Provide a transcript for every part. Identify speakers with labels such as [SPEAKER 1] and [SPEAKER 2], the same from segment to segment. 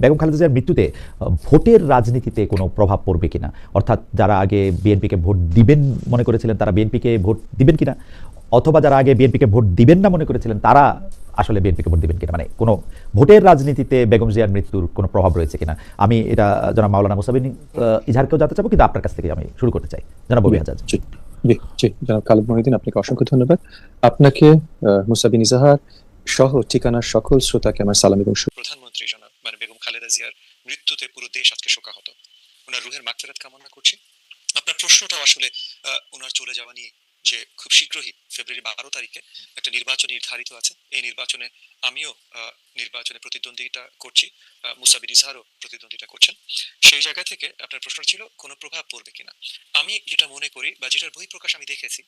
[SPEAKER 1] বেগম খালেদা জিয়ার মৃত্যুতে ভোটের রাজনীতিতে কোনো প্রভাব পড়বে কিনা? অর্থাৎ যারা আগে বিএনপিকে ভোট দিবেন মনে করেছিলেন তারা বিএনপিকে ভোট দিবেন কিনা? অথবা যারা আগে বিএনপিকে ভোট দিবেন না মনে করেছিলেন তারা আসলে বিএনপিকে ভোট দিবেন কিনা? মানে কোনো ভোটের রাজনীতিতে বেগম জিয়ার মৃত্যুর কোনো প্রভাব রয়েছে কিনা? আমি এটা জনাব মাওলানা মুসাবিন ইজহারকেও জানতে চাবো কিন্তু আপনার কাছ থেকে আমি শুরু করতে চাই। জনাব ববি
[SPEAKER 2] জি জনাব খালেদ মহিউদ্দিন আপনাকে অসংখ্য ধন্যবাদ। আপনাকে মুসাবিন ইজাহার সহ ঠিকানার সকল শ্রোতাকে আমার সালাম এবং প্রধানমন্ত্রী জনাব খালেদা জিয়ার মৃত্যুতে পুরো দেশ আজকে শোকাহত। ওনার রুহের মাগফিরাত কামনা করছি। আপনার প্রশ্নটাও আসলে ওনার চলে যাওয়া নিয়ে যে খুব শীঘ্রই ফেব্রুয়ারি বারো তারিখে একটা নির্বাচন নির্ধারিত আছে। এই নির্বাচনে আমিও নির্বাচনে প্রতিদ্বন্দ্বিতা করছি মুসাবির ইজহারও প্রতিদ্বন্দ্বিতা করছেন। সেই জায়গা থেকে আপনার প্রশ্ন ছিল, কোনো প্রভাব পড়বে কিনা? আমি যেটা মনে করি বা যেটার বহিঃপ্রকাশ আমি দেখেছি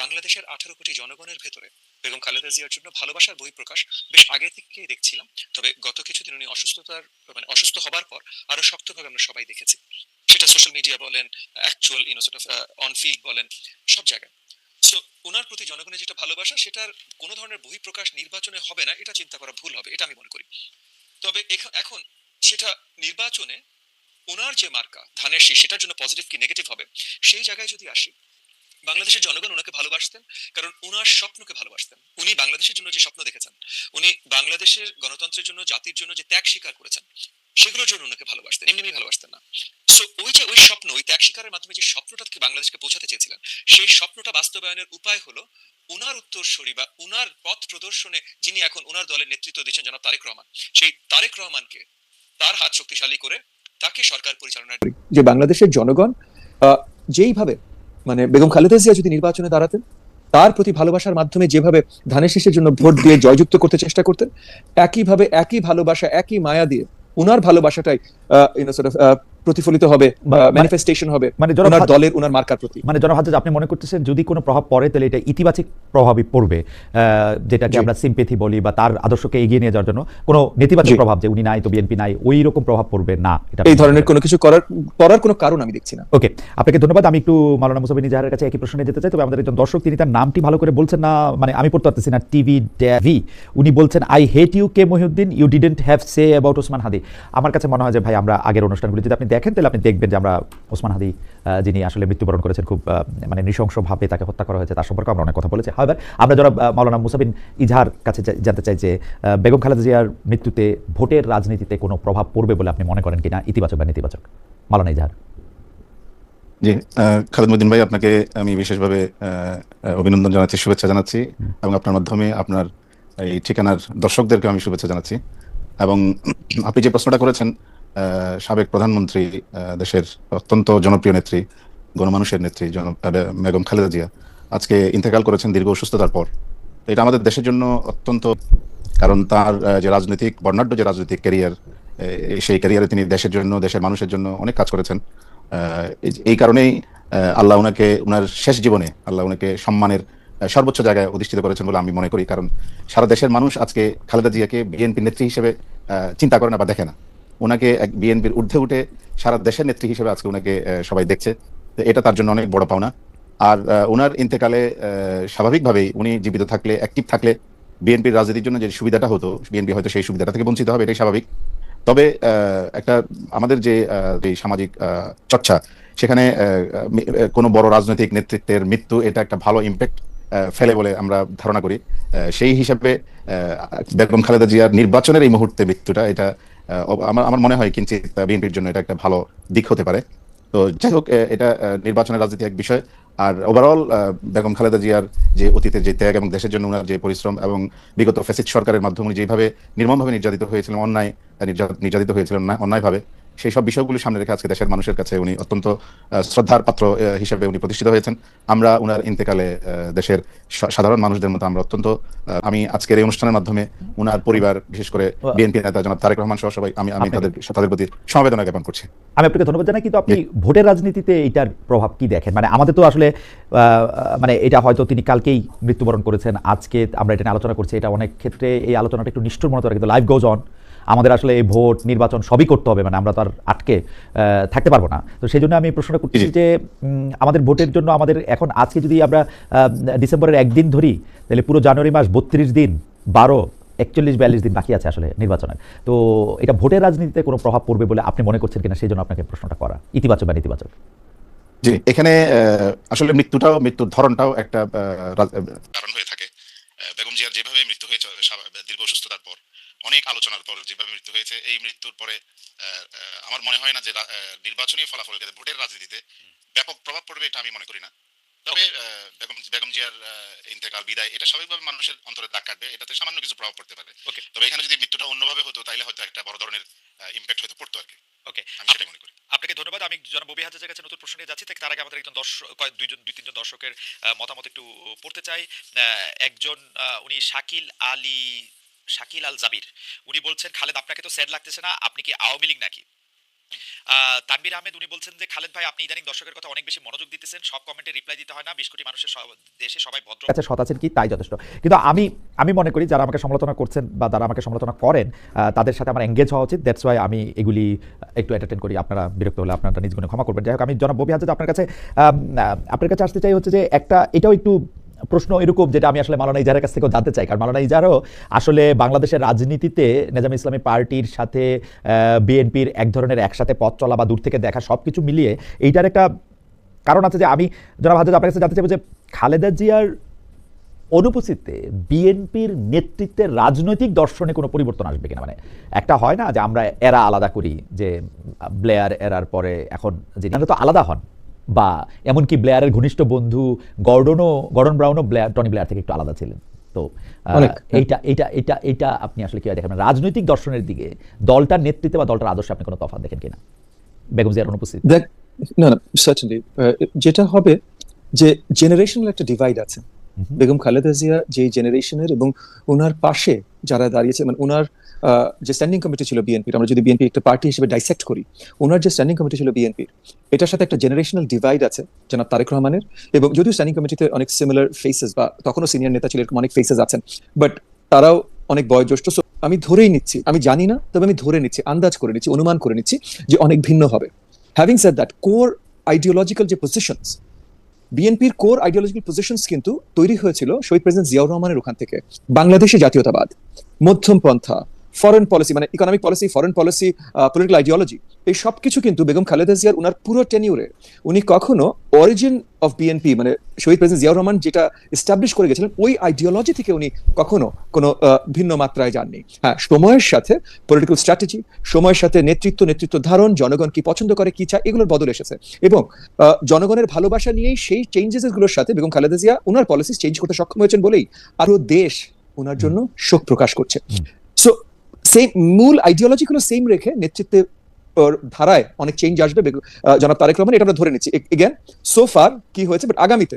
[SPEAKER 2] বাংলাদেশের আঠারো কোটি জনগণের ভেতরে বেগম খালেদা জিয়ার জন্য ভালোবাসার বহিঃপ্রকাশ বেশ আগে থেকেই দেখছিলাম। তবে গত কিছুদিন উনি অসুস্থতার মানে অসুস্থ হবার পর আরও শক্তভাবে আমরা সবাই দেখেছি। সেটা সোশ্যাল মিডিয়া বলেন actual you know on field বলেন, সব জায়গায়। সো ওনার প্রতি জনগণের যেটা ভালোবাসা, সেটার কোনো ধরনের বহিঃপ্রকাশ নির্বাচনে হবে না, এটা চিন্তা করা ভুল হবে, এটা আমি মনে করি। তবে এখন সেটা নির্বাচনে ওনার যে মার্কা, ধানের শীষ, সেটার জন্য পজিটিভ কি নেগেটিভ হবে, সেই জায়গায় যদি আসি, বাংলাদেশের জনগণ ওনাকে ভালোবাসতেন, কারণ ওনার স্বপ্নকে ভালোবাসতেন। উনি বাংলাদেশের জন্য যে স্বপ্ন দেখেছেন, উনি বাংলাদেশের গণতন্ত্রের জন্য, জাতির জন্য যে ত্যাগ স্বীকার করেছেন সেগুলোর জন্য ওনাকে ভালোবাসতেন, এমনি এমনি ভালোবাসতেন না। সো ওই যে ওই স্বপ্ন, ওই ত্যাগ স্বীকারের মাধ্যমে যে স্বপ্নটাকে বাংলাদেশকে পৌঁছাতে চেয়েছিলেন, সেই স্বপ্নটা বাস্তবায়নের উপায় হলো উনার উত্তরসূরি বা উনার পথ প্রদর্শনে যিনি এখন উনার দলের নেতৃত্ব দিচ্ছেন জনাব তারেক রহমান, সেই তারেক রহমানকে তার হাত শক্তিশালী করে তাকে সরকার পরিচালনা যে বাংলাদেশের জনগণ যেইভাবে মানে বেগম খালেদা জিয়া যদি নির্বাচনে দাঁড়াতেন, তার প্রতি ভালোবাসার মাধ্যমে যেভাবে ধানের শীষের জন্য ভোট দিয়ে জয়যুক্ত করতে চেষ্টা করতেন, একইভাবে একই ভালোবাসা, একই মায়া দিয়ে উনার ভালোবাসাটাই ইউনো সর্ট অফ প্রতিফলিত হবে
[SPEAKER 1] মানে-
[SPEAKER 2] ম্যানিফেস্টেশন হবে
[SPEAKER 1] মানে
[SPEAKER 2] ওনার দলের ওনার মার্কার প্রতি।
[SPEAKER 1] মানে জনাব হাজাজ আপনি মনে করতেছেন যদি কোনো প্রভাব পড়ে তাহলে এটা ইতিবাচক প্রভাবই পড়বে যেটাকে আমরা সিম্পেথি বলি বা তার আদর্শকে এগিয়ে নিয়ে যাওয়ার জন্য কোনো নেতিবাচক প্রভাব যে উনি নাই তো বিএনপি নাই ওই রকম প্রভাব পড়বে না এটা
[SPEAKER 2] এই ধরনের কোনো কিছু করার করার কোনো কারণ আমি দেখছি না।
[SPEAKER 1] ওকে আপনাকে ধন্যবাদ। আমি একটু মালানা মুসাবিন ইজাহারের কাছে একই প্রশ্ন যেতে চাই তবে আমাদের একজন দর্শক তিনি তার নামটি ভালো করে বলছেন না মানে আমি পড়তে পারতেছি না টিভি ড্যাভি উনি বলছেন I hate you K Mohiuddin you didn't have say about Osman Hadi আমার কাছে মনে হয় যে ভাই আমরা আগের অনুষ্ঠানগুলি যদি আপনি দেখেন তাহলে আপনি দেখবেন যে আমরা ওসমান হাদি যিনি আসলে মৃত্যুবরণ করেছেন খুব মানে নৃশংসভাবে তাকে হত্যা করা হয়েছে তার সম্পর্কে আমরা অনেক কথা বলেছি। হাওয়ার আমরা যারা মাওলানা মুসাবিন ইজহার কাছে জানতে চাই যে বেগম খালেদা জিয়ার মৃত্যুতে ভোটের রাজনীতিতে কোনো প্রভাব পড়বে বলে আপনি মনে করেন কিনা? ইতিবাচক বা নেতিবাচক? মাওলানা ইজহার।
[SPEAKER 3] জি আহ, খালেদ মদিন ভাই আপনাকে আমি বিশেষভাবে অভিনন্দন জানাচ্ছি শুভেচ্ছা জানাচ্ছি এবং আপনার মাধ্যমে আপনার এই ঠিকানার দর্শকদেরকে আমি শুভেচ্ছা জানাচ্ছি। এবং আপনি যে প্রশ্নটা করেছেন সাবেক প্রধানমন্ত্রী দেশের অত্যন্ত জনপ্রিয় নেত্রী, গণমানুষের নেত্রী বেগম খালেদা জিয়া, আজকে ইন্তেকাল করেছেন দীর্ঘ অসুস্থতার পর। এটা আমাদের দেশের জন্য অত্যন্ত, কারণ তার যে রাজনৈতিক, বর্ণাঢ্য যে রাজনৈতিক ক্যারিয়ার সেই ক্যারিয়ারে তিনি দেশের জন্য, দেশের মানুষের জন্য অনেক কাজ করেছেন। এই কারণেই আল্লাহ ওনাকে ওনার শেষ জীবনে আল্লাহ ওনাকে সম্মানের সর্বোচ্চ জায়গায় অধিষ্ঠিত করেছেন বলে আমি মনে করি। কারণ সারা দেশের মানুষ আজকে খালেদা জিয়াকে বিএনপি নেত্রী হিসেবে চিন্তা করে না বা দেখে না। ওনাকে বিএনপির ঊর্ধ্বে উঠে সারা দেশের নেত্রী হিসেবে আজকে ওনাকে সবাই দেখছে। এটা তার জন্য অনেক বড় পাওনা। আর ওনার ইন্তেকালে স্বাভাবিকভাবেই উনি জীবিত থাকলে, অ্যাক্টিভ থাকলে বিএনপির রাজনীতির জন্য যে সুবিধাটা হতো, বিএনপি হয়তো সেই সুবিধাটা থেকে বঞ্চিত হবে, এটাই স্বাভাবিক। তবে একটা আমাদের যে সামাজিক চর্চা, সেখানে কোনো বড় রাজনৈতিক নেতৃত্বের মৃত্যু, এটা একটা ভালো ইম্প্যাক্ট ফেলে বলে আমরা ধারণা করি। সেই হিসাবে বেগম খালেদা জিয়ার নির্বাচনের এই মুহূর্তে মৃত্যুটা, এটা আমার আমার মনে হয় কিঞ্চিত বিএনপির জন্য এটা একটা ভালো দিক হতে পারে। তো যাই হোক এটা নির্বাচনের রাজনীতি এক বিষয়। আর ওভারঅল বেগম খালেদা জিয়ার যে অতীতের যে ত্যাগ এবং দেশের জন্য ওনার যে পরিশ্রম এবং বিগত ফেসিড সরকারের মাধ্যমে যেভাবে নির্মমভাবে নির্যাতিত হয়েছিলেন, অন্যায় নির্যাতিত হয়েছিলেন না, অন্যায়ভাবে সেই সব বিষয়গুলি সামনে রেখে আজকে দেশের মানুষের কাছে উনি অত্যন্ত শ্রদ্ধার পাত্র হিসেবে উনি প্রতিষ্ঠিত হয়েছেন। আমরা উনার ইন্তেকালে দেশের সাধারণ মানুষদের মতো আমরা অত্যন্ত আমি আজকের এই অনুষ্ঠানের মাধ্যমে উনার পরিবার বিশেষ করে বিএনপি নেতা জনাব তারেক রহমান সহ সবাই আমি আমি তাদের তাদের প্রতি সমবেদনা জ্ঞাপন করছি।
[SPEAKER 1] আমি আপনাকে ধন্যবাদ জানাই কিন্তু আপনি ভোটের রাজনীতিতে এটার প্রভাব কি দেখেন? মানে আমাদের তো আসলে আহ, মানে এটা হয়তো তিনি কালকেই মৃত্যুবরণ করেছেন আজকে আমরা এটা নিয়ে আলোচনা করছি এটা অনেক ক্ষেত্রে এই আলোচনাটা একটু নিষ্ঠুর মনে হয় কিন্তু লাইফ গোজ অন আমাদের আসলে এই ভোট নির্বাচন সবই করতে হবে মানে আমরা তো আর আটকে থাকতে পারব না। তো সেই জন্য আমি প্রশ্নটা করছি। যে আমাদের ভোটের জন্য আমাদের এখন আজকে যদি আমরা ডিসেম্বরের একদিন ধরি তাহলে পুরো জানুয়ারি মাস বত্রিশ দিন বারো একচল্লিশ বিয়াল্লিশ দিন বাকি আছে আসলে নির্বাচনের। তো এটা ভোটের রাজনীতিতে কোনো প্রভাব পড়বে বলে আপনি মনে করছেন কিনা সেই জন্য আপনাকে প্রশ্নটা করা। ইতিবাচক বা নেতিবাচক?
[SPEAKER 3] জি এখানে আসলে মৃত্যুটাও মৃত্যুর ধরনটাও একটা কারণ হয়ে থাকে। বেগম জিয়ার যেভাবে মৃত্যু হয়েছে দীর্ঘ অসুস্থতার পর অনেক আলোচনার পর যেভাবে মৃত্যু হয়েছে এই মৃত্যুর পরে আমার মনে হয় না যে নির্বাচনী ফলাফল ভোটের রাজনীতিতে ব্যাপক প্রভাব পড়বে এটা আমি মনে করি না। তবে বেগম বেগম জিয়ার ইন্তেকাল বিদায় এটা স্বাভাবিকভাবে মানুষের অন্তরে দাগ কাটবে এটাতে সামান্য কিছু প্রভাব পড়তে পারে।
[SPEAKER 4] Okay.
[SPEAKER 3] তবে এখানে যদি মৃত্যুটা অন্যভাবে হতো তাহলে হয়তো একটা বড় ধরনের ইম্প্যাক্ট হয়তো পড়তো আর কি।
[SPEAKER 4] ওকে
[SPEAKER 3] আমি সেটাই মনে করি।
[SPEAKER 4] আপনাকে ধন্যবাদ। আমি জনাব ববি হাজাজের কাছে নতুন প্রশ্ন নিয়ে যাচ্ছি তার আগে আমাদের একজন দর্শক দুইজন দুই তিনজন দর্শকের মতামত একটু পড়তে চাই। আহ, একজন উনি শাকিল আলী শাকিল আল জাবির। উনি বলছেন খালেদ আপনাকে তো স্যাড লাগতেছে না? আপনি কি আওয়ামী লীগ নাকি? আহ, তানভীর আহমেদ উনি বলছেন যে খালেদ ভাই আপনি ইদানিং দর্শকের কথা অনেক বেশি মনোযোগ দিতেছেন। সব কমেন্টে রিপ্লাই দিতে হয় না। বিশ কোটি মানুষের দেশে সবাই ভদ্র
[SPEAKER 1] কাছে সৎ আছেন কি? তাই যথেষ্ট। কিন্তু আমি আমি মনে করি যারা আমাকে সমালোচনা করছেন বা যারা আমাকে সমালোচনা করেন তাদের সাথে আমার এঙ্গেজ হওয়া উচিত। দ্যাটস ওয়াই আমি এগুলি একটু এন্টারটেন করি। আপনারা বিরক্ত হলে আপনারা নিজ গুণে ক্ষমা করবেন। যাই হোক আমি জনাব ববি হাজার আপনার কাছে আপনার কাছে আসতে চাই হচ্ছে যে একটা এটাও একটু প্রশ্ন এরকম যেটা আমি আসলে মালানা ইজারের কাছ থেকেও জানতে চাই। কারণ মালানা ইজারও আসলে বাংলাদেশের রাজনীতিতে নেজাম ইসলামী পার্টির সাথে বিএনপির এক ধরনের একসাথে পথ চলা বা দূর থেকে দেখা সব কিছু মিলিয়ে এইটার একটা কারণ আছে যে আমি, জনাব হাজার আপনার কাছে জানতে চাইব যে খালেদা জিয়ার অনুপস্থিতিতে বিএনপির নেতৃত্বের রাজনৈতিক দর্শনে কোনো পরিবর্তন আসবে কিনা? মানে একটা হয় না যে আমরা এরা আলাদা করি, যে ব্লেয়ার এরার পরে এখন যে তো আলাদা হন। বা এমনকি ব্লেয়ারের ঘনিষ্ঠ বন্ধু গর্ডনও গর্ডন ব্রাউনও ব্লেয়ার টনি ব্লেয়ার থেকে একটু আলাদা ছিলেন। তো এইটা এইটা এটা এটা আপনি আসলে কি দেখেন? মানে রাজনৈতিক দর্শনের দিকে দলটার নেতৃত্বে বা দলটার আদর্শে আপনি কোনো তফাৎ দেখেন কিনা? বেগম জিয়ার অনুপস্থিতি।
[SPEAKER 2] দেখ না না সার্টেনলি যেটা হবে যে জেনারেশনাল একটা ডিভাইড আছে। বেগম খালেদা জিয়া যে জেনারেশনের এবং ওনার পাশে যারা দাঁড়িয়েছে মানে ওনার যে স্ট্যান্ডিং কমিটি ছিল বিএনপির আমরা যদি বিএনপি একটা পার্টি হিসেবে ডাইসেক্ট করি, ওনার যে স্ট্যান্ডিং কমিটি ছিল বিএনপির এটার সাথে একটা জেনারেশনাল ডিভাইড আছে, জনাব তারেক রহমানের, এবং যদিও স্ট্যান্ডিং কমিটিতে অনেক সিমিলার ফেসেস বা তখনও সিনিয়র নেতা ছিল এরকম অনেক ফেসেস আছেন বাট তারাও অনেক বয়োজ্যেষ্ঠ আমি ধরেই নিচ্ছি, আমি জানি না, তবে আমি ধরে নিচ্ছি, আন্দাজ করে নিচ্ছি, অনুমান করে নিচ্ছি যে অনেক ভিন্ন হবে। Having said that core ideological যে পজিশনস বিএনপির কোর আইডিওলজিক্যাল পজিশনস কিন্তু তৈরি হয়েছিল শহীদ প্রেসিডেন্ট জিয়াউর রহমানের ওখান থেকে, বাংলাদেশে জাতীয়তাবাদ, মধ্যম পন্থা ফরেন পলিসি মানে economic policy foreign policy political ideology এই সব কিছু কিন্তু বেগম খালেদা জিয়ার উনার পুরো টেনিউরে উনি কখনো অরিজিন অফ বিএনপি মানে শহীদ প্রেসিডেন্ট জিয়াউর রহমান যেটা এস্টাবলিশ করে গেছিলেন, ওই আইডিওলজি থেকে উনি কখনো কোনো ভিন্ন মাত্রায় যাননি। হ্যাঁ সময়ের সাথে পলিটিক্যাল স্ট্র্যাটেজি সময়ের সাথে নেতৃত্ব নেতৃত্ব ধারণ, জনগণ কি পছন্দ করে, কি চায়, এগুলোর বদল এসেছে। এবং জনগণের ভালোবাসা নিয়েই সেই চেঞ্জেসগুলোর সাথে বেগম খালেদা জিয়া ওনার পলিসি চেঞ্জ করতে সক্ষম হয়েছেন বলেই আরও দেশ ওনার জন্য শোক প্রকাশ করছে। সেম মূল আইডিওলজি গুলো সেম রেখে নেতৃত্বে ধারায় অনেক চেঞ্জ আসবে জনাব তারেক রহমান, এটা আমরা ধরে নিচ্ছি। এগেন সো ফার কি হয়েছে বাট আগামীতে।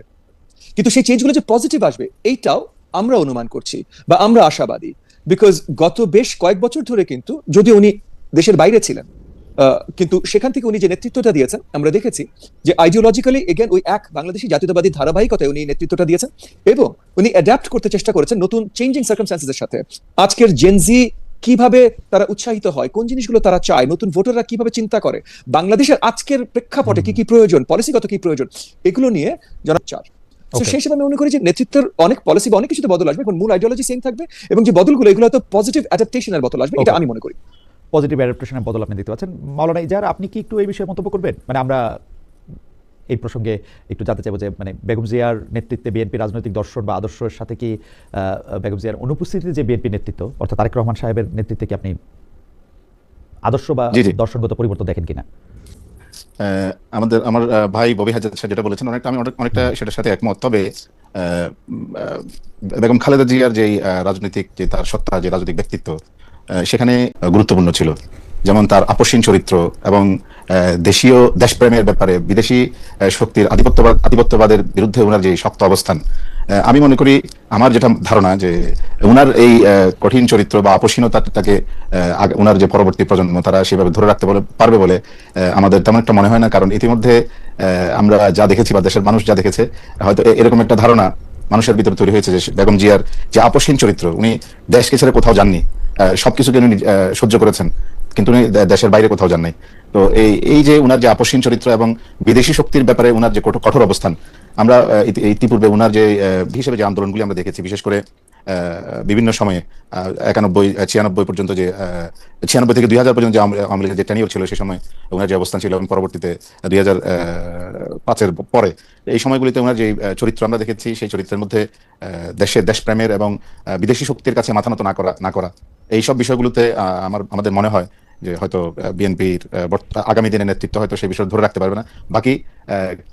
[SPEAKER 2] কিন্তু সেই চেঞ্জগুলো যে পজিটিভ আসবে, এইটাও আমরা অনুমান করছি, বা আমরা আশাবাদী। বিকজ গত বেশ কয়েক বছর ধরে কিন্তু, যদি উনি দেশের বাইরে ছিলেন কিন্তু সেখান থেকে উনি যে নেতৃত্বটা দিয়েছেন, আমরা দেখেছি যে আইডিওলজিক্যালি এগেন ওই এক বাংলাদেশি জাতীয়তাবাদী ধারাবাহিকতায় উনি নেতৃত্বটা দিয়েছেন, এবং উনি অ্যাডাপ্ট করতে চেষ্টা করেছেন নতুন চেঞ্জিং সার্কামস্টান্সেসের সাথে। আজকের জেনজি কীভাবে তারা উৎসাহিত হয় কোন জিনিসগুলো তারা চায় নতুন ভোটাররা কীভাবে চিন্তা করে বাংলাদেশের আজকের প্রেক্ষাপটে কি কি প্রয়োজন পলিসিগত কি প্রয়োজন এগুলো নিয়ে যারা চার। সেই হিসেবে আমি মনে করি যে নেতৃত্বের অনেক পলিসি বা অনেক কিছুতে বদল আসবে এখন মূল আইডিওলজি সেম থাকবে এবং যে বদলগুলো এগুলো হয়তো পজিটিভ অ্যাডাপ্টেশনের বদল আসবে এটা আমি মনে করি।
[SPEAKER 1] পজিটিভ অ্যাডাপ্টেশনের বদল আপনি দেখতে পাচ্ছেন। মাওলানা ইজার আপনি কি একটু এই বিষয়ে মন্তব্য করবেন? মানে আমরা এই প্রসঙ্গে একটু জানতে চাইব যে মানে বেগম জিয়ার নেতৃত্বে বিএনপি রাজনৈতিক দর্শন বা আদর্শের সাথে কি বেগম জিয়ার অনুপস্থিতিতে যে বিএনপি নেতৃত্ব অর্থাৎ তারেক রহমান সাহেবের নেতৃত্বে কি আপনি আদর্শ বা। দর্শনগত পরিবর্তন দেখেন কিনা?
[SPEAKER 3] আহ, আমাদের আমার ভাই ববি হাজার সাহেব যেটা বলেছেন অনেকটা আমি অনেক- অনেকটা সেটার সাথে একমত। তবে বেগম খালেদা জিয়ার যে রাজনৈতিক যে তার সত্তা যে রাজনৈতিক ব্যক্তিত্ব সেখানে গুরুত্বপূর্ণ ছিল। যেমন তার আপসীন চরিত্র এবং দেশীয় দেশপ্রেমের ব্যাপারে বিদেশি শক্তির আধিপত্যবাদ আধিপত্যবাদের বিরুদ্ধে ওনার যে শক্ত অবস্থান আমি মনে করি আমার যেটা ধারণা যে ওনার এই কঠিন চরিত্র বা আপসীনতাটাকে আহ, আগে- ওনার যে পরবর্তী প্রজন্ম তারা সেভাবে ধরে রাখতে পারবে বলে আমাদের তেমন একটা মনে হয় না। কারণ ইতিমধ্যে আমরা যা দেখেছি বা দেশের মানুষ যা দেখেছে হয়তো এরকম একটা ধারণা মানুষের ভিতরে তৈরি হয়েছে যে বেগম জিয়ার যে আপসীন চরিত্র উনি দেশকে ছেড়ে কোথাও যাননি সবকিছুকে উনি সহ্য করেছেন। কিন্তু উনি দেশের বাইরে কোথাও যান নাই। তো এই এই যে উনার যে আপসীন চরিত্র এবং বিদেশি শক্তির ব্যাপারে উনার যে কঠোর অবস্থান, আমরা ইতিপূর্বে উনার যে হিসেবে যে আন্দোলনগুলি আমরা দেখেছি, বিশেষ করে বিভিন্ন সময়ে একানব্বই ছিয়ানব্বই পর্যন্ত যে ছিয়ানব্বই থেকে দুই হাজার পর্যন্ত যে আওয়ামী লীগের যে টেনিওর ছিল সেই সময় ওনার যে অবস্থান ছিল এবং পরবর্তীতে দুই হাজার পাঁচের পরে, এই সময়গুলিতে ওনার যে চরিত্র আমরা দেখেছি, সেই চরিত্রের মধ্যে দেশের দেশপ্রেমের এবং বিদেশি শক্তির কাছে মাথা নত না করা না করা এইসব বিষয়গুলোতে আমার, আমাদের মনে হয় যে হয়তো বিএনপির আগামী দিনের নেতৃত্ব হয়তো সেই বিষয় ধরে রাখতে পারবে না। বাকি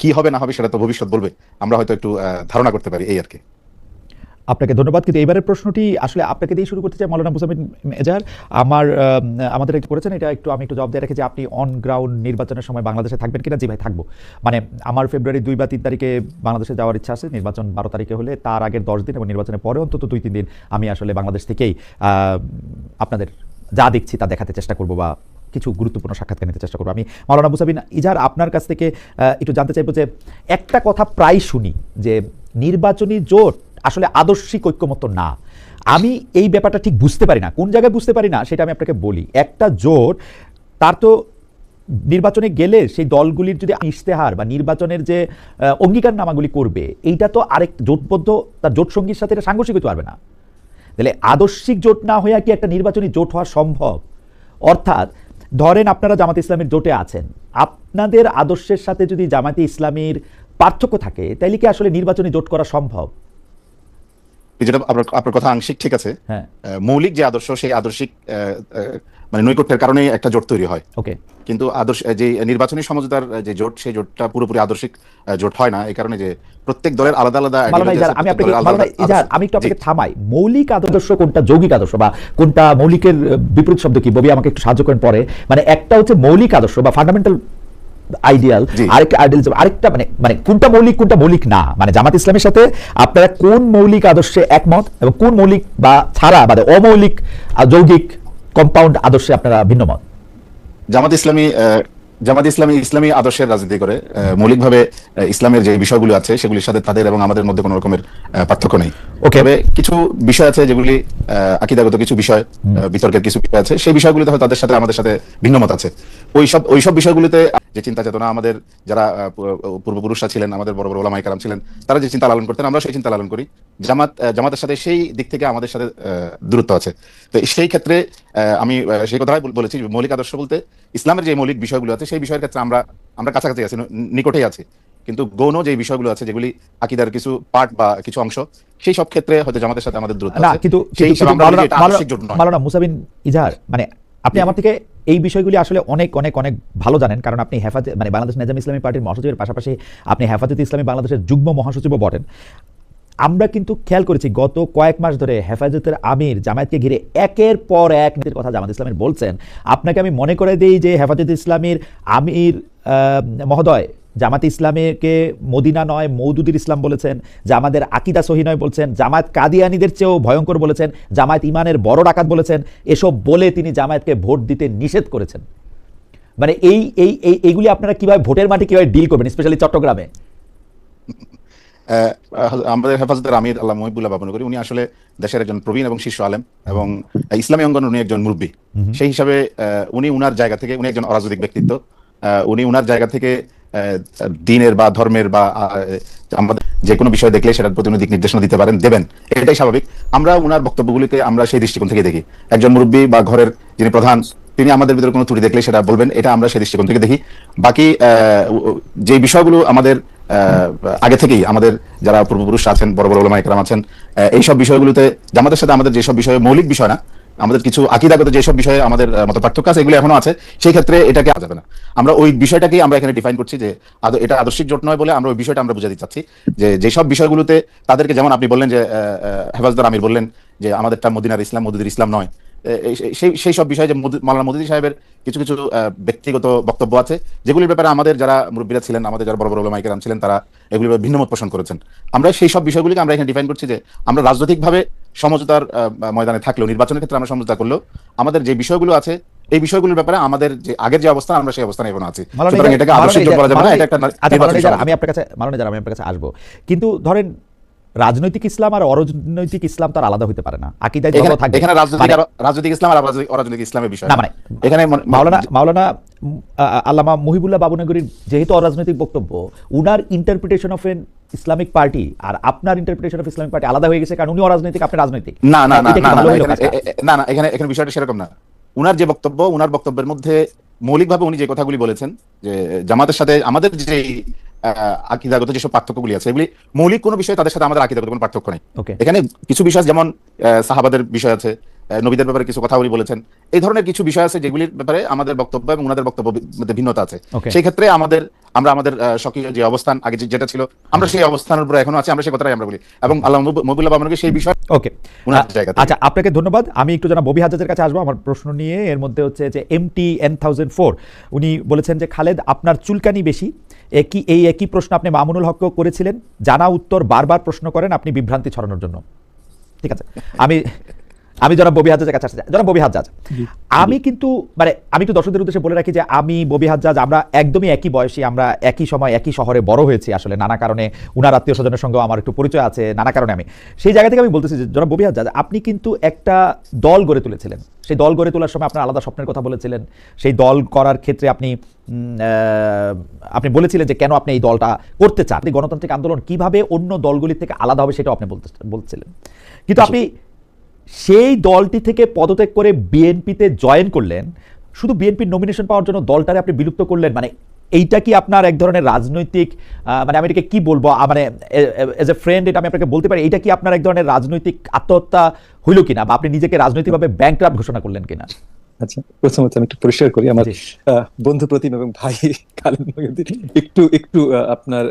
[SPEAKER 3] কি হবে না হবে সেটা তো ভবিষ্যৎ বলবে। আমরা হয়তো একটু ধারণা করতে পারি এই আর কি।
[SPEAKER 1] আপনাকে ধন্যবাদ। কিন্তু এবারের প্রশ্নটি আসলে আপনাকে দিয়ে শুরু করতে চাই মৌলানা মুসামিন মেজার। আমার আমাদের একটু করেছেন, এটা একটু আমি একটু জবাব দিয়ে রেখেছি যে আপনি অন গ্রাউন্ড নির্বাচনের সময় বাংলাদেশে থাকবেন কিনা? জি ভাই, থাকব। মানে আমার ফেব্রুয়ারি দুই বা তিন তারিখে বাংলাদেশে যাওয়ার ইচ্ছা আছে, নির্বাচন বারো তারিখে হলে। তার আগের দশ দিন এবং নির্বাচনের পরে অন্তত দুই, তিন দিন আমি আসলে বাংলাদেশ থেকেই আপনাদের যা দেখছি তা দেখাতে চেষ্টা করব বা কিছু গুরুত্বপূর্ণ সাক্ষাৎকার নিতে চেষ্টা করব। আমি মাওলানা মুসাবিন ইজার, আপনার কাছ থেকে একটু জানতে চাইব যে একটা কথা প্রায় শুনি, যে নির্বাচনী জোট আসলে আদর্শিক ঐক্যমত্য না। আমি এই ব্যাপারটা ঠিক বুঝতে পারি না। কোন জায়গায় বুঝতে পারি না, সেটা আমি আপনাকে বলি। একটা জোট, তার তো নির্বাচনে গেলে সেই দলগুলির যদি ইশতেহার বা নির্বাচনের যে অঙ্গীকারনামাগুলি করবে, এইটা তো আরেক জোটবদ্ধ, তার জোট সঙ্গীর সাথে এটা সাংঘর্ষিক হতে পারবে না। তাহলে আদর্শিক জোট না হয়ে কি একটা নির্বাচনী জোট হওয়া সম্ভব? অর্থাৎ ধরেন আপনারা জামাত ইসলামের জোটে আছেন। আপনাদের আদর্শের সাথে যদি জামাতে ইসলামের পার্থক্য থাকে তাইলে কি আসলে নির্বাচনী জোট করা সম্ভব?
[SPEAKER 3] যেটা আপনার আপনার কথা আংশিক ঠিক আছে।
[SPEAKER 1] হ্যাঁ।
[SPEAKER 3] মৌলিক যে আদর্শ সেই আদর্শিক মানে নৈকট্যের কারণেই একটা জোট তৈরি হয়।
[SPEAKER 1] ওকে
[SPEAKER 3] কিন্তু আদর্শ যে নির্বাচনী সমঝোতার যে জোট সেই জোটটা পুরোপুরি আদর্শিক জোট হয় না। এই কারণে যে প্রত্যেক দলের আলাদা আলাদা
[SPEAKER 1] আমি আপনাকে। আমি একটু আপনাকে থামাই। মৌলিক আদর্শ কোনটা? যৌগিক আদর্শ বা কোনটা মৌলিকের বিপরীত শব্দ কি? ববি আমাকে একটু সাহায্য করেন পরে। মানে একটা হচ্ছে মৌলিক আদর্শ বা ফান্ডামেন্টাল আইডিয়াল। আরেকটা আইডিয়াল আরেকটা মানে মানে কোনটা মৌলিক কোনটা মৌলিক না? মানে জামাত ইসলামের সাথে আপনারা কোন মৌলিক আদর্শে একমত এবং কোন মৌলিক বা ছাড়া মানে অমৌলিক যৌগিক কম্পাউন্ড আদর্শে আপনারা ভিন্ন মত
[SPEAKER 3] জামাত ইসলামী জামাত ইসলামী ইসলামী আদর্শের রাজনীতি করে মৌলিকভাবে ইসলামের যে বিষয়গুলো আছে সেগুলির সাথে তাদের এবং আমাদের মধ্যে কোনো রকমের পার্থক্য নেই।
[SPEAKER 1] ওকে
[SPEAKER 3] তবে কিছু বিষয় আছে যেগুলি আকিদাগত কিছু বিষয় বিতর্কের কিছু বিষয় আছে। সেই বিষয়গুলিতে তাদের সাথে আমাদের সাথে ভিন্নমত আছে। ওইসব ওইসব ওই সব বিষয়গুলিতে যে চিন্তা চেতনা আমাদের যারা পূর্বপুরুষরা ছিলেন আমাদের বড় বড় ওলামাই কালাম ছিলেন তারা যে চিন্তা লালন করতেন আমরা সেই চিন্তা লালন করি। জামাত জামাতের সাথে সেই দিক থেকে আমাদের সাথে দূরত্ব আছে। তো সেই ক্ষেত্রে আমি সেই কথাই বলেছি মৌলিক আদর্শ বলতে ইসলামের যে মৌলিক বিষয়গুলো আছে সেই বিষয়ের ক্ষেত্রে আমরা আমরা কাছাকাছি আছি নিকটেই আছি। কিন্তু গৌণ যে বিষয়গুলো আছে যেগুলি আকিদার কিছু পার্ট বা কিছু অংশ সেই সব ক্ষেত্রে হয়তো জামাতের সাথে আমাদের দূরত্ব
[SPEAKER 1] না কিন্তু। মাওলানা মুসাবিন ইজাহার মানে আপনি আমার থেকে এই বিষয়গুলি আসলে অনেক অনেক অনেক ভালো জানেন। কারণ আপনি হেফাজত মানে বাংলাদেশ নেজাম ইসলামী পার্টির মহাসচিবের পাশাপাশি আপনি হেফাজত ইসলামী বাংলাদেশের যুগ্ম মহাসচিবও বটেন। আমরা কিন্তু খেয়াল করেছি, গত কয়েক মাস ধরে হেফাজতের আমির জামায়াতকে ঘিরে একের পর এক নীতির কথা জামাত ইসলামের বলছেন। আপনাকে আমি মনে করে দিই যে হেফাজত ইসলামীর আমির মহোদয় জামাত ইসলামীকে মদিনা নয় মৌদুদির ইসলাম বলেছেন জামাতের আকিদা সহি নয় বলছেন জামায়াত কাদিয়ানিদের চেয়েও ভয়ঙ্কর বলেছেন জামায়াত ইমানের বড় ডাকাত বলেছেন এসব বলে তিনি জামায়াতকে ভোট দিতে নিষেধ করেছেন। মানে এই এই এই এইগুলি আপনারা কীভাবে ভোটের মাঠে কীভাবে ডিল করবেন স্পেশালি চট্টগ্রামে?
[SPEAKER 3] আমাদের হেফাজতের আমির আল্লাহ মহিবুল্লাহ বাবন করি উনি আসলে দেশের একজন প্রবীণ এবং শীর্ষ আলেম এবং ইসলামী অঙ্গন উনি একজন মুরব্বী। সেই হিসাবে উনি উনার জায়গা থেকে উনি একজন অরাজনৈতিক ব্যক্তিত্ব। উনি উনার জায়গা থেকে দিনের বা ধর্মের বা আমাদের যে কোনো বিষয় দেখলে সেটার প্রতি দিক নির্দেশনা দিতে পারেন, দেবেন। এটাই স্বাভাবিক। আমরা উনার বক্তব্যগুলিকে আমরা সেই দৃষ্টিকোণ থেকে দেখি। একজন মুরব্বী বা ঘরের যিনি প্রধান, তিনি আমাদের ভিতরে কোনো ত্রুটি দেখলে সেটা বলবেন, এটা আমরা সেই দৃষ্টিকোণ থেকে দেখি। বাকি যে বিষয়গুলো আমাদের আগে থেকেই আমাদের যারা পূর্বপুরুষ আছেন, বড় বড় ওলামা একরাম আছেন এইসব বিষয়গুলোতে জামাতের সাথে আমাদের যেসব বিষয়ে মৌলিক বিষয় না আমাদের কিছু আকিদাগত যেসব বিষয়ে আমাদের মত পার্থক্য আছে, এগুলো এখনও আছে, সেই ক্ষেত্রে এটাকে যাবে না। আমরা ওই বিষয়টাকেই আমরা এখানে ডিফাইন করছি যে এটা আদর্শিক জোট নয় বলে আমরা ওই বিষয়টা আমরা বুঝাতে চাচ্ছি। যে যেসব বিষয়গুলোতে তাদেরকে যেমন আপনি বললেন যে হেফাজদার আমির বললেন যে, আমাদেরটা মদিনার ইসলাম, মদুদের ইসলাম নয়। সেই সেই সব বিষয়ে যে মাওলানা সাহেবের কিছু কিছু ব্যক্তিগত বক্তব্য আছে যেগুলির ব্যাপারে আমাদের যারা মুরব্বীরা ছিলেন আমাদের যারা বড় বড় ছিলেন তারা এগুলির ব্যাপারে ভিন্নমত পোষণ করেছেন। আমরা সেই সব বিষয়গুলিকে আমরা এখানে ডিফাইন করছি যে আমরা রাজনৈতিকভাবে সমঝোতার ময়দানে থাকলেও নির্বাচনের ক্ষেত্রে আমরা সমঝোতা করলেও আমাদের যে বিষয়গুলো আছে এই বিষয়গুলোর ব্যাপারে আমাদের যে আগের যে অবস্থান আমরা সেই অবস্থানে এখনও আছি। সুতরাং এটাকে বলা যাবে না এটা একটা।
[SPEAKER 1] আমি আপনার কাছে ইজার, আমি আপনার কাছে আসব। কিন্তু ধরেন রাজনৈতিক ইসলাম আর অরাজনৈতিক ইসলাম তার আলাদা হতে পারে না। আকিদায় দ্বন্দ্ব থাকবে
[SPEAKER 3] এখানে রাজনৈতিক
[SPEAKER 1] মানে-
[SPEAKER 3] আর- রাজনৈতিক ইসলাম আর অরাজনৈতিক- ইসলামের বিষয়।
[SPEAKER 1] না, মানে-
[SPEAKER 3] এখানে
[SPEAKER 1] মাওলানা মাওলানা আল্লামা মহিবুল্লাহ বাবুনগরীর যেহেতু অরাজনৈতিক বক্তব্য উনার interpretation of an Islamic party আর আপনার ইন্টারপ্রিটেশন অফ ইসলামিক পার্টি আলাদা হয়ে গেছে কারণ উনি অরাজনৈতিক আপনি রাজনৈতিক।
[SPEAKER 3] না না না না না এখানে এখানে এখানে বিষয়টা সেরকম না। উনার যে বক্তব্য উনার বক্তব্যের মধ্যে মৌলিকভাবে উনি যে কথাগুলি বলেছেন যে জামাতের সাথে আমাদের যে আকিদাগত যেসব পার্থক্যগুলি আছে এগুলি মৌলিক কোনো বিষয়ে তাদের সাথে আমাদের আকিদাগত কোনো পার্থক্য নেই। এখানে কিছু বিষয় যেমন সাহাবাদের বিষয় আছে নবীদের ব্যাপারে কিছু কথা উনি বলেছেন। এই ধরনের কিছু বিষয় আছে যেগুলির ব্যাপারে আমাদের বক্তব্য এবং ওনাদের বক্তব্য মধ্যে ভিন্নতা আছে। সেই ক্ষেত্রে আমাদের আমরা আমাদের স্বকীয় যে অবস্থান আগে যেটা ছিল আমরা সেই অবস্থানের উপরে এখনও আছি আমরা সেই কথাটাই আমরা বলি। এবং আল্লাহ মবুল্লাহ বামনকে সেই বিষয়
[SPEAKER 1] ওকে। আচ্ছা আপনাকে ধন্যবাদ। আমি একটু জানা ববি হাজাজের কাছে আসব আমার প্রশ্ন নিয়ে এর মধ্যে হচ্ছে যে M T N thousand four উনি বলেছেন যে খালেদ আপনার চুলকানি বেশি? একই, এই একই প্রশ্ন আপনি মামুনুল হককেও করেছিলেন। জানা উত্তর বারবার প্রশ্ন করেন, আপনি বিভ্রান্তি ছড়ানোর জন্য। ঠিক আছে? আমি আমি জনাব ববি হাজাজের কাছে আসতে। জনাব ববি হাজাজ আমি কিন্তু মানে আমি একটু দর্শকদের উদ্দেশ্যে বলে রাখি যে আমি ববি হাজাজ আমরা একদমই একই বয়সী আমরা একই সময় একই শহরে বড় হয়েছি আসলে নানা কারণে উনার আত্মীয় স্বজনের সঙ্গেও আমার একটু পরিচয় আছে নানা কারণে আমি। সেই জায়গা থেকে আমি বলতেছি যে জনাব ববি হাজাজ আপনি কিন্তু একটা দল গড়ে তুলেছিলেন। সেই দল গড়ে তোলার সময় আপনার আলাদা স্বপ্নের কথা বলেছিলেন। সেই দল করার ক্ষেত্রে আপনি আপনি বলেছিলেন যে কেন আপনি এই দলটা করতে চান? আপনি গণতান্ত্রিক আন্দোলন কীভাবে অন্য দলগুলির থেকে আলাদা হবে সেটাও আপনি বলতে বলছিলেন। কিন্তু আপনি সেই দলটি থেকে পদত্যাগ করে বিএনপিতে জয়েন করলেন। শুধু বিএনপির নমিনেশন পাওয়ার জন্য দলটারে আপনি বিলুপ্ত করলেন মানে এইটা কি আপনার এক ধরনের রাজনৈতিক মানে আমি এটাকে কি বলব মানে এজ এ ফ্রেন্ড এটা আমি আপনাকে বলতে পারি এটা কি আপনার এক ধরনের রাজনৈতিক আত্মহত্যা হইল কিনা বা আপনি নিজেকে রাজনৈতিকভাবে ব্যাংক্রাফ্ট ঘোষণা করলেন কিনা?
[SPEAKER 2] আচ্ছা প্রথমত আমি একটু পরিষ্কার করি আমার বন্ধু প্রতিম এবং ভাই একটু একটু আপনার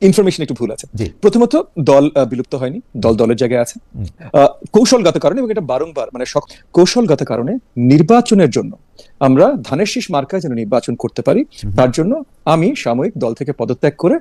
[SPEAKER 2] ইনফরমেশন একটু ভুল আছে। প্রথমত দল বিলুপ্ত হয়নি দল দলের জায়গায় আছে। আহ, কৌশলগত কারণে এবং এটা বারংবার মানে কৌশলগত কারণে নির্বাচনের জন্য আমরা ধানের শীষ মার্কায় যেন নির্বাচন করতে পারি তার জন্য আমি সাময়িক দল থেকে পদত্যাগ করে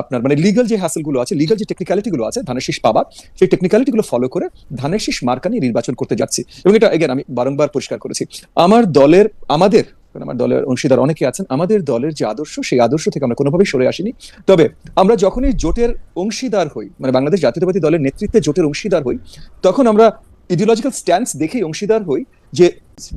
[SPEAKER 2] আপনার মানে লিগাল যে হ্যাসেলগুলো আছে লিগাল যে টেকনিক্যালিটি গুলো আছে ধানের শীষ পাবার সেই টেকনিক্যালিটি গুলো ফলো করে ধানের শীষ মার্কা নিয়ে নির্বাচন করতে যাচ্ছি। এবং এটা এগেন আমি বারংবার পরিষ্কার করেছি। আমার দলের আমাদের আমার দলের অংশীদার অনেকে আছেন আমাদের দলের যে আদর্শ সেই আদর্শ থেকে আমরা কোনোভাবেই সরে আসিনি। তবে আমরা যখনই জোটের অংশীদার হই মানে বাংলাদেশ জাতীয়তাবাদী দলের নেতৃত্বে জোটের অংশীদার হই তখন আমরা ইডিওলজিক্যাল স্ট্যান্স দেখেই অংশীদার হই যে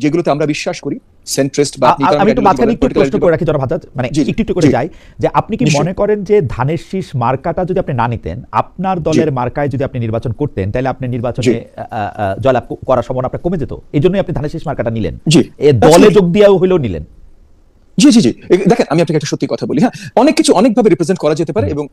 [SPEAKER 2] যেগুলোতে আমরা বিশ্বাস করি সেন্ট্রেস্ট বা
[SPEAKER 1] আমি একটু মাঝখানে একটু প্রশ্ন করে রাখি জনাব হাজাজ মানে একটু একটু করে যাই যে আপনি কি মনে করেন যে ধানের শীষ মার্কাটা যদি আপনি না নিতেন আপনার দলের মার্কায় যদি আপনি নির্বাচন করতেন তাহলে আপনি নির্বাচনে জয়লাভ করার সম্ভাবনা আপনার কমে যেত। এই জন্যই আপনি ধানের শীষ মার্কাটা নিলেন। এ দলে যোগ দিয়েও হইলেও নিলেন।
[SPEAKER 2] জি জি জি। দেখেন আমি আপনাকে একটা সত্যি কথা বলি হ্যাঁ। অনেক কিছু অনেকভাবে রিপ্রেজেন্ট করা যেতে পারে এবং